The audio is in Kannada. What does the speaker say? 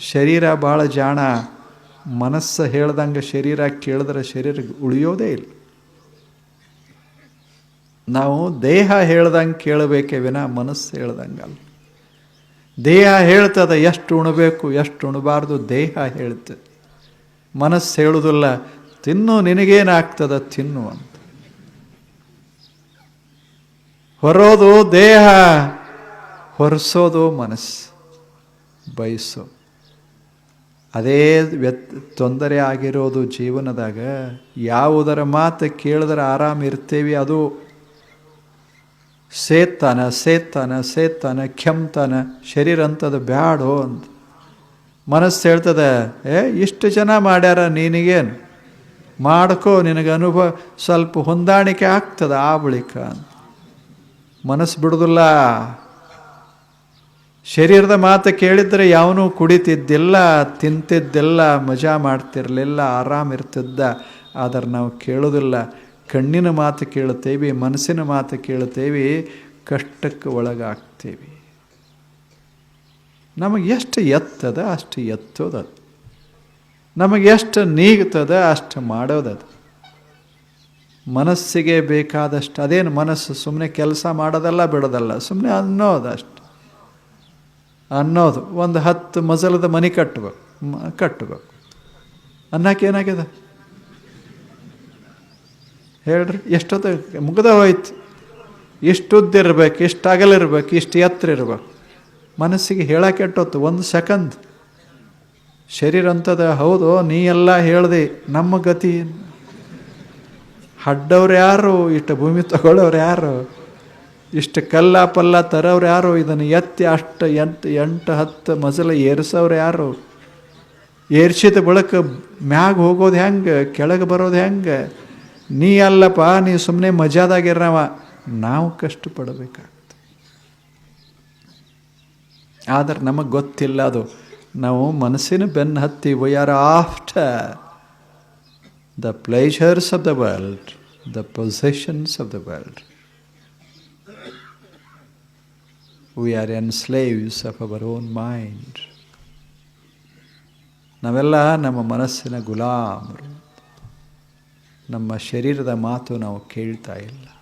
ಶರೀರ ಭಾಳ ಜಾಣ, ಮನಸ್ಸು ಹೇಳ್ದಂಗೆ ಶರೀರ ಕೇಳಿದ್ರೆ ಶರೀರ ಉಳಿಯೋದೇ ಇಲ್ಲ. ನಾವು ದೇಹ ಹೇಳ್ದಂಗೆ ಕೇಳಬೇಕೇ ವಿನ ಮನಸ್ಸು ಹೇಳ್ದಂಗಲ್ಲ. ದೇಹ ಹೇಳ್ತದೆ ಎಷ್ಟು ಉಣಬೇಕು, ಎಷ್ಟು ಉಣಬಾರ್ದು ದೇಹ ಹೇಳ್ತದೆ. ಮನಸ್ಸು ಹೇಳುವುದಿಲ್ಲ ತಿನ್ನು ನಿನಗೇನಾಗ್ತದ ತಿನ್ನು ಅಂತ. ಹೊರೋದು ದೇಹ, ಹೊರಸೋದು ಮನಸ್ಸು ಬಯಸೋ ಅದೇ ವ್ಯತ್, ತೊಂದರೆ ಆಗಿರೋದು ಜೀವನದಾಗ, ಯಾವುದರ ಮಾತು ಕೇಳಿದ್ರೆ ಆರಾಮ ಇರ್ತೇವಿ, ಅದು ಸೇತಾನ ಸೇತಾನ ಸೇತಾನ, ಕೆಮ್ತಾನ, ಶರೀರ ಅಂತದ ಬ್ಯಾಡೋ ಅಂತ ಮನಸ್ಸು ಹೇಳ್ತದೆ, ಏ, ಇಷ್ಟು ಜನ ಮಾಡ್ಯಾರ ನಿನಗೇನು? ಮಾಡ್ಕೋ, ನಿನಗೆ ಅನುಭವ, ಸ್ವಲ್ಪ ಹೊಂದಾಣಿಕೆ ಆಗ್ತದೆ ಆ ಬಳಿಕ. ಅಂತ ಮನಸ್ಸು ಬಿಡುದಿಲ್ಲ. ಶರೀರದ ಮಾತು ಕೇಳಿದ್ರೆ ಯಾವನು ಕುಡಿತಿದ್ದಿಲ್ಲ, ತಿಂತಿದ್ದಿಲ್ಲ, ಮಜಾ ಮಾಡ್ತಿರಲಿಲ್ಲ ಆರಾಮಿರ್ತಿದ್ದ ಆದರೆ ನಾವು ಕೇಳೋದಿಲ್ಲ. ಕಣ್ಣಿನ ಮಾತು ಕೇಳುತ್ತೇವೆ, ಮನಸ್ಸಿನ ಮಾತು ಕೇಳುತ್ತೇವೆ ಕಷ್ಟಕ್ಕೆ ಒಳಗಾಗ್ತೇವೆ. ನಮಗೆ ಎಷ್ಟು ಎತ್ತದ, ಅಷ್ಟು ಎತ್ತೋದದು ನಮಗೆ ಎಷ್ಟು ನೀಗ್ತದ, ಅಷ್ಟು ಮಾಡೋದದು ಮನಸ್ಸಿಗೆ ಬೇಕಾದಷ್ಟು, ಅದೇನು ಮನಸ್ಸು ಸುಮ್ಮನೆ ಕೆಲಸ ಮಾಡೋದಲ್ಲ, ಬಿಡೋದಲ್ಲ ಸುಮ್ಮನೆ ಅನ್ನೋದಷ್ಟು. ಅನ್ನೋದು ಒಂದು ಹತ್ತು ಮಜಲದ ಮನೆ ಕಟ್ಟಬೇಕು ಕಟ್ಟಬೇಕು ಅನ್ನಕ್ಕೆ ಏನಾಗಿದೆ ಹೇಳ್ರಿ, ಎಷ್ಟೊತ್ತು ಮುಗ್ದ ಹೋಯ್ತು. ಇಷ್ಟು ಉದ್ದಿರ್ಬೇಕು ಇಷ್ಟು ಅಗಲಿರ್ಬೇಕು ಇಷ್ಟು ಎತ್ತರ ಇರ್ಬೇಕು ಮನಸ್ಸಿಗೆ ಹೇಳಕ್ಕೆ ಎಟ್ಟೊತ್ತು, ಒಂದು ಸೆಕೆಂಡ್. ಶರೀರ ಅಂತದ ಹೌದು, ನೀ ಎಲ್ಲ ಹೇಳ್ದೆ, ನಮ್ಮ ಗತಿ ಹಡ್ಡವ್ರು ಯಾರು? ಇಷ್ಟು ಭೂಮಿ ತಗೊಳ್ಳೋರು ಯಾರು? ಇಷ್ಟು ಕಲ್ಲ ಪಲ್ಲ ತರೋರು ಯಾರು? ಇದನ್ನು ಎತ್ತಿ ಅಷ್ಟು ಎಂಟು ಎಂಟು, ಹತ್ತು ಮಜಲ ಏರಿಸೋರು ಯಾರು? ಏರ್ಸಿದ ಬಳಿಕ ಮ್ಯಾಗ ಹೋಗೋದು ಹೆಂಗೆ? ಕೆಳಗೆ ಬರೋದು ಹೆಂಗೆ? ನೀ ಅಲ್ಲಪ್ಪ, ನೀ ಸುಮ್ಮನೆ ಮಜಾದಾಗಿರವ ನಾವು ಕಷ್ಟಪಡಬೇಕಾಗ್ತದೆ. ಆದರೆ ನಮಗೆ ಗೊತ್ತಿಲ್ಲ ಅದು. ನಾವು ಮನಸ್ಸಿನ ಬೆನ್ನು ಹತ್ತಿ we are after the pleasures of the world the possessions of the world we are enslaved of our own mind ನಾವೆಲ್ಲ ನಮ್ಮ ಮನಸ್ಸಿನ ಗುಲಾಮರು. ನಮ್ಮ ಶರೀರದ ಮಾತು ನಾವು ಕೇಳ್ತಾ ಇಲ್ಲ.